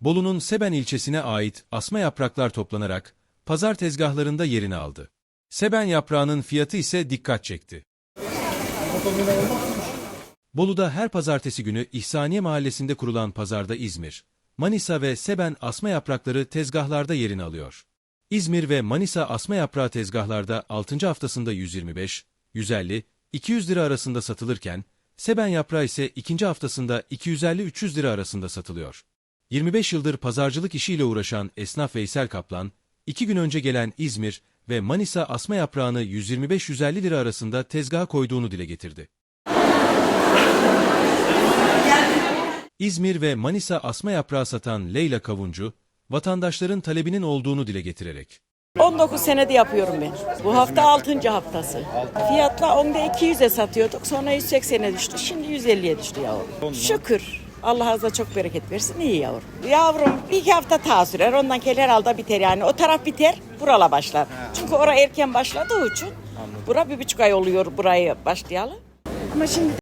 Bolu'nun Seben ilçesine ait asma yapraklar toplanarak pazar tezgahlarında yerini aldı. Seben yaprağının fiyatı ise dikkat çekti. Bolu'da her pazartesi günü İhsaniye Mahallesi'nde kurulan pazarda İzmir, Manisa ve Seben asma yaprakları tezgahlarda yerini alıyor. İzmir ve Manisa asma yaprağı tezgahlarda 6. haftasında 125, 150, 200 lira arasında satılırken, Seben yaprağı ise 2. haftasında 250-300 lira arasında satılıyor. 25 yıldır pazarcılık işiyle uğraşan esnaf Veysel Kaplan, 2 gün önce gelen İzmir ve Manisa asma yaprağını 125-150 lira arasında tezgaha koyduğunu dile getirdi. İzmir ve Manisa asma yaprağı satan Leyla Kavuncu, vatandaşların talebinin olduğunu dile getirerek, 19 senede yapıyorum ben. Bu hafta 6. haftası. Fiyatla onda 200'e satıyorduk. Sonra 180'e düştü. Şimdi 150'ye düştü yavrum. Şükür. Allah azza çok bereket versin. iyi yavrum. Yavrum bir iki hafta ta sürer. Ondan keller alda biter yani. O taraf biter. Burala başlar. Çünkü ora erken başladığı için. Bura bir buçuk ay oluyor burayı başlayalı. Ama şimdi